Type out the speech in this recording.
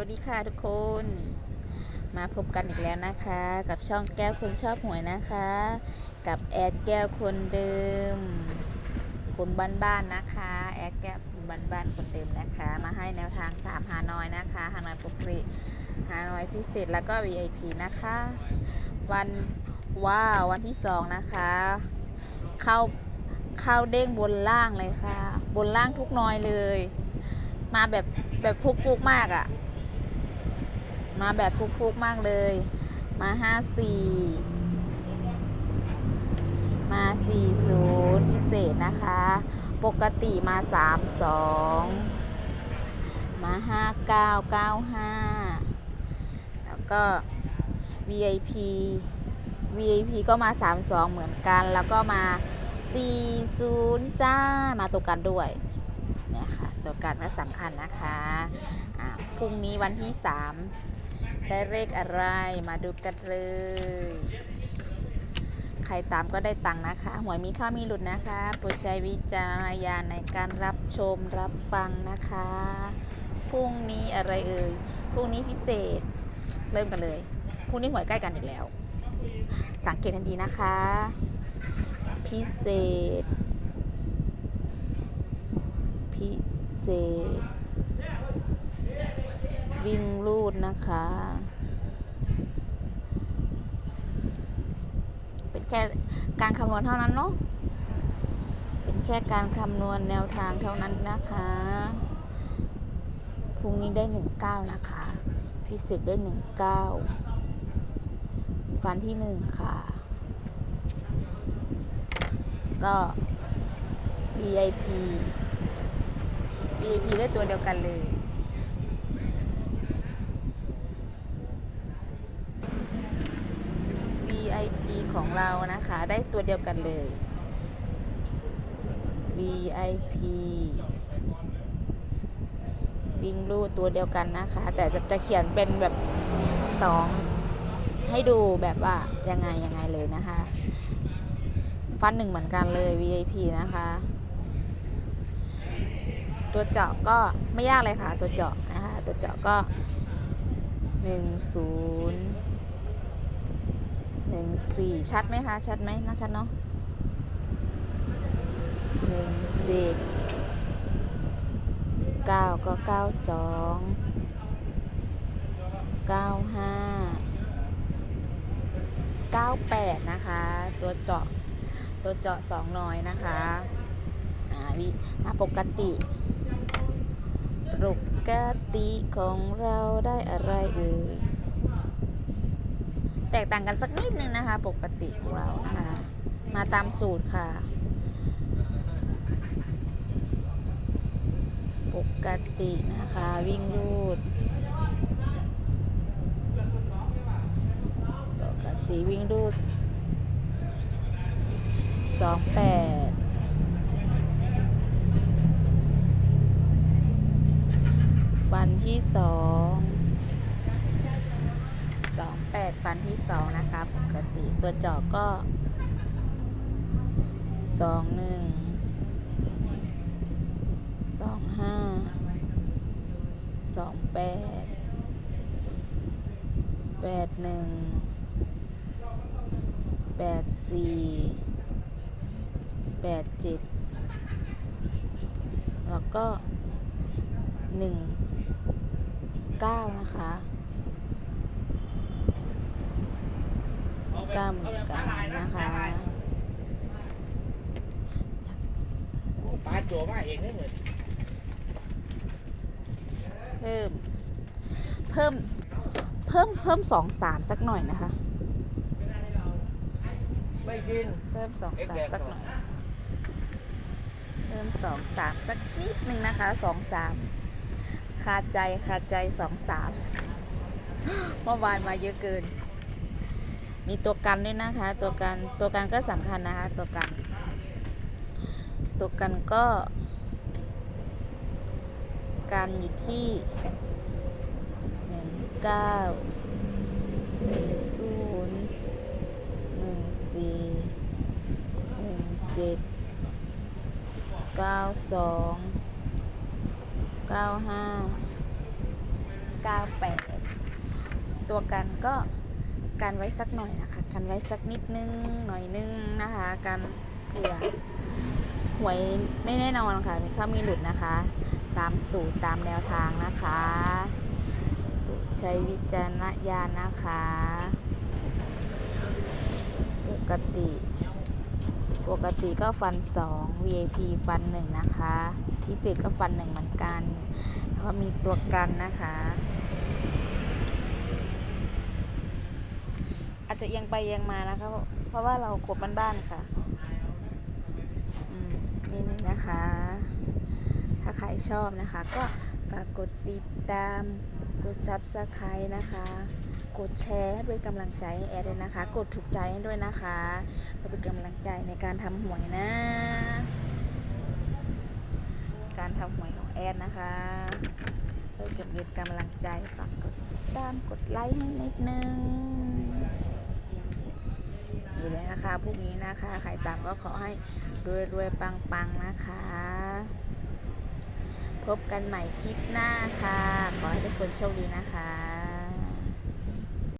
วัสดีค่ะทุกคน มาพบกันอีกแล้วนะคะ กับช่องแก้วคนชอบหวยนะคะ กับแอดแก้วคนเดิม คนบ้านๆนนะคะ แอดแก้วคนบ้านคนเดิมนะคะ มาให้แนวทาง3ฮานอยนะคะฮานอยปกติฮานอยพิเศษแล้วก็ VIP นะคะ วันว้าววันที่สองนะคะ เข้าเข้าเด้งบนล่างเลยค่ะ บนล่างทุกน้อยเลย มาแบบแบบฟุกๆมากอะ่ะ มาแบบฟุกๆมากเลย มาห้าสี่มาสี่ศูนย์พิเศษนะคะ ปกติมาสามสองมาห้าเก้าเก้าห้าแล้วก็ VIP VIP ก็มา 32 เหมือนกัน แล้วก็มา 40 จ้า มาตัวกันด้วย เนี่ยค่ะ ตัวกันก็สำคัญนะคะอ่าพรุ่งนี้วันที่ 3 ได้เลขอะไรมาดูกันเลย ใครตามก็ได้ตังค์นะคะ หวยมีข้าวมีหลุดนะคะโปรดใช้วิจารณญาณในการรับชมรับฟังนะคะ พรุ่งนี้อะไรเอ่ย พรุ่งนี้พิเศษ เริ่มกันเลย พรุ่งนี้หวยใกล้กันอีกแล้ว สังเกตให้ดีนะคะ พิเศษ พิเศษ วิ่งรูดนะคะ เป็นแค่การคำนวณเท่านั้นเนาะ เป็นแค่การคำนวณแนวทางเท่านั้นนะคะ พรุ่งนี้ได้หนึ่งเก้านะคะ พิเศษได้หนึ่งเก้าฟันที่หนึ่งค่ะ ก็ VIP VIP ได้ตัวเดียวกันเลย VIP ของเรานะคะ ได้ตัวเดียวกันเลย VIP วิ่งลู่ตัวเดียวกันนะคะ แต่จะจะเขียนเป็นแบบสองให้ดูแบบว่ายังไงยังไงเลยนะคะ ฟันหนึ่งเหมือนกันเลย VIP นะคะ ตัวเจาะก็ไม่ยากเลยค่ะ ตัวเจาะนะคะ ตัวเจาะก็ 1 0 1 4ชัดไหมคะ ชัดไหมน่าชัดเนาะ1 7 9ก็9 2 9 5 98นะคะ ตัวเจาะตัวเจาะ2น้อยนะคะอ่าวิมาปกติปกติของเราได้อะไรเอ่ย ตกต่างกันสักนิดนึงนะคะ ปกติของเรานะคะมาตามสูตรค่ะ ปกตินะคะ วิ่งรูด ปกติวิ่งรูดสองแปดฟันที่สอง สองแปดฟันที่สองนะคะ ปกติตัวจาะก็สองหนึ่งสองห้าสองแปดแปดหนึ่งแปดสี่แปดเจ็ดแล้วก็หนึ่งเก้านะคะเก้าเหมือนกันนะคะปลาโจมาเองได้เหมือนเพิ่ม เพิ่ม เพิ่ม เพิ่มสองสามสักหน่อยนะคะ ไม่กิน เพิ่มสองสามสักหน่อย เพิ่มสองสามสักนิดหนึ่งนะคะสองสามคาใจคาใจสองสามเมื่อวานมาเยอะเกิน มีตัวกันด้วยนะคะ ตัวกันตัวกันก็สำคัญนะคะ ตัวกัน ตัวกันก็ กันอยู่ที่หนึ่งเก้าหนึ่งศูนย์หนึ่งสี่หนึ่งเจ็ดเก้าสองเก้าห้า98ตัวกันก็ กันไว้สักหน่อยนะคะกันไว้สักนิดนึงหน่อยนึงนะคะกันเผื่อหวยไม่แน่นอนค่ะมีข้ามีหลุดนะคะ ตามสูตรตามแนวทางนะคะใช้วิจารณญาณนะคะ ปกติ ปกติก็ฟัน 2 VIP ฟัน 1 นะคะ พิเศษก็ฟัน 1 เหมือนกัน แล้วก็มีตัวกันนะคะ อา จจะเอียงไปเอียงมานะคะเพราะว่าเรากดบ้านๆค่ะอืมนี่นี่นะคะ ถ้าใครชอบนะคะก็ฝากกดติดตาม กด Subscribe นะคะ กดแชร์ให้เป็นกำลังใจให้แอดด้วยนะคะ กดถูกใจให้ด้วยนะคะเพื่อเป็นกำลังใจในการทำหวยนะ การทำหวยของแอดนะคะเพื่อเก็บเงินกำลังใจฝากกดติดตามกดไลค์ให้นิดนึง นี่เลยนะคะพรุ่งนี้นะคะ ใครตามก็ขอให้รวยๆปังๆนะคะ พบกันใหม่คลิปหน้าค่ะ ขอให้ทุกคนโชคดีนะคะ